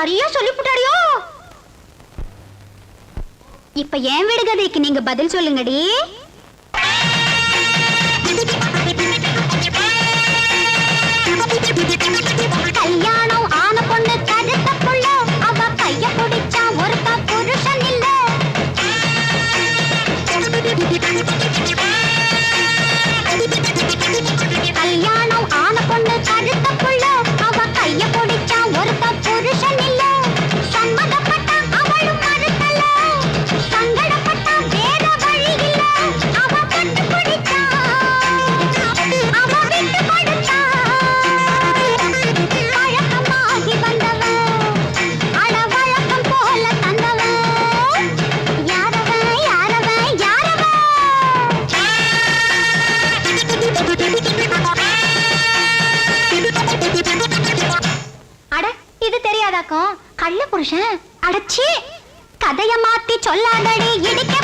சரியா சொல்லிவிட்டாடியோ இப்ப ஏன் விடுகதைக்கு நீங்க பதில் சொல்லுங்கடி. தெரியாதாக்கும் கள்ள புருஷன் அடச்சி. கதைய மாத்தி சொல்லாதடி இடிக்க